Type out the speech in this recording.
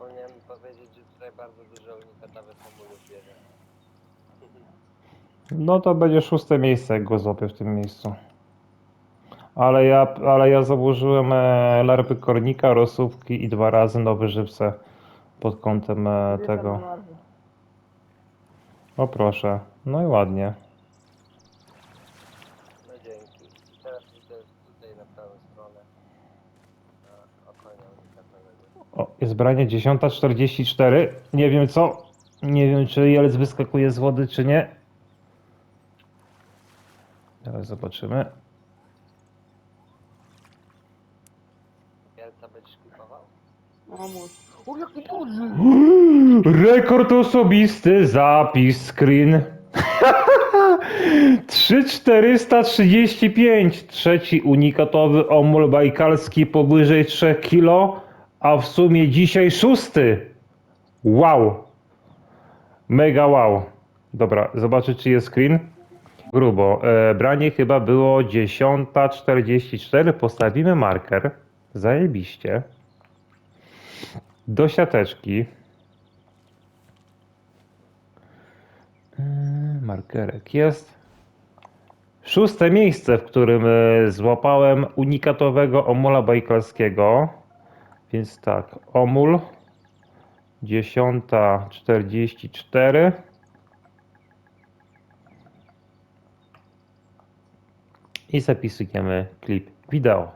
Zapomniałem powiedzieć, że tutaj bardzo dużo unikatowych hamulów bierze. No to będzie szóste miejsce, jak go złapię w tym miejscu. Ale ja, ale ja założyłem e, larpy kornika, rosówki i dwa razy nowe żywce pod kątem e, tego. O proszę. No i ładnie. No dzięki. I teraz widzę tutaj na prawą stronę. Na unikatowego. O, jest branie 10.44. Nie wiem co. Nie wiem, czy Jelec wyskakuje z wody, czy nie. Teraz zobaczymy. Jelca będziesz klipował? O, jaki duży! Rekord osobisty, zapis, screen. 3435. Trzeci unikatowy omul bajkalski powyżej 3 kg, a w sumie dzisiaj szósty. Wow. Mega wow. Dobra, zobaczę czy jest screen. Grubo. E, branie chyba było 10.44. Postawimy marker. Zajebiście. Do siateczki. Yy, Markerek jest. Szóste miejsce, w którym e, złapałem unikatowego omula bajkalskiego. Więc tak, omul 10.44 i zapisujemy klip wideo.